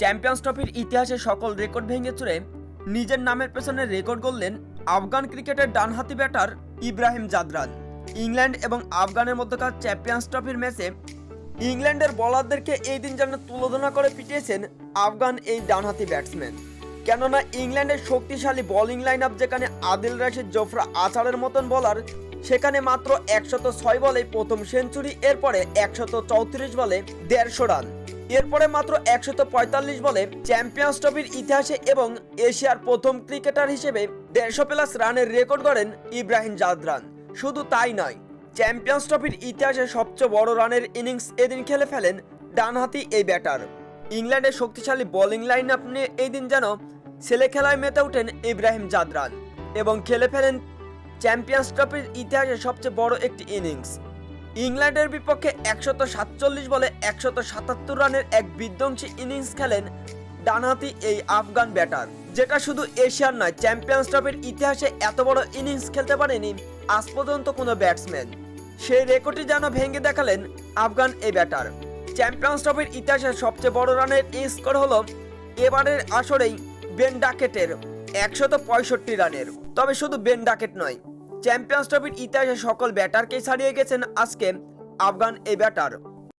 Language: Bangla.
চ্যাম্পিয়ন্স ট্রফির ইতিহাসে সকল রেকর্ড ভেঙে চড়ে নিজের নামের পেছনে রেকর্ড গড়লেন আফগান ক্রিকেটের ডানহাতি ব্যাটার ইব্রাহিম জাদরান। ইংল্যান্ড এবং আফগানের মধ্যকার চ্যাম্পিয়ন্স ট্রফির ম্যাচে ইংল্যান্ডের বলারদেরকে এই দিন যেন তুলোধনা করে পিটিয়েছেন আফগান এই ডানহাতি ব্যাটসম্যান। কেননা ইংল্যান্ডের শক্তিশালী বোলিং লাইন আপ যেখানে আদিল রাশিদ জোফরা আচারের মতন বলার, সেখানে মাত্র একশত ছয় বলে প্রথম সেঞ্চুরি, এরপরে একশত চৌত্রিশ বলে দেড়শো রান। এরপরে মাত্র একশত পঁয়তাল্লিশ বলে চ্যাম্পিয়ন্স ট্রফির ইতিহাসে এবং এশিয়ার প্রথম ক্রিকেটার হিসেবে দেড়শো প্লাস রানের রেকর্ড গড়েন ইব্রাহিম জাদরান। শুধু তাই নয়, চ্যাম্পিয়ন্স ট্রফির ইতিহাসে সবচেয়ে বড় রানের ইনিংস এদিন খেলে ফেলেন ডানহাতি এই ব্যাটার। ইংল্যান্ডের শক্তিশালী বোলিং লাইন আপ নিয়ে এই দিন যেন ছেলে খেলায় মেতে ওঠেন ইব্রাহিম জাদরান এবং খেলে ফেলেন চ্যাম্পিয়ন্স ট্রফির ইতিহাসে সবচেয়ে বড় একটি ইনিংস। ইংল্যান্ডের বিপক্ষে একশত সাতচল্লিশ বলে একশত সাতাত্তর রানের এক বিধ্বংসী ইনিংস খেলেন ডানহাতি এই আফগান ব্যাটার। যেটা শুধু এশিয়ার নয়, চ্যাম্পিয়ন্স ট্রফির ইতিহাসে এত বড় ইনিংস খেলতে পারেনি আজ পর্যন্ত কোনো ব্যাটসম্যান। সেই রেকর্ডটি যেন ভেঙে দেখালেন আফগান এই ব্যাটার। চ্যাম্পিয়ন্স ট্রফির ইতিহাসে সবচেয়ে বড় রানের স্কোর হলো এবারের আসরেই বেন ডাকেটের একশত পঁয়ষট্টি রানের। তবে শুধু বেন ডাকেট নয় চ্যাম্পিয়ন্স ট্রফির ইতিহাসে সকল ব্যাটারকেই ছাড়িয়ে গেছেন আজকে আফগান এই ব্যাটার।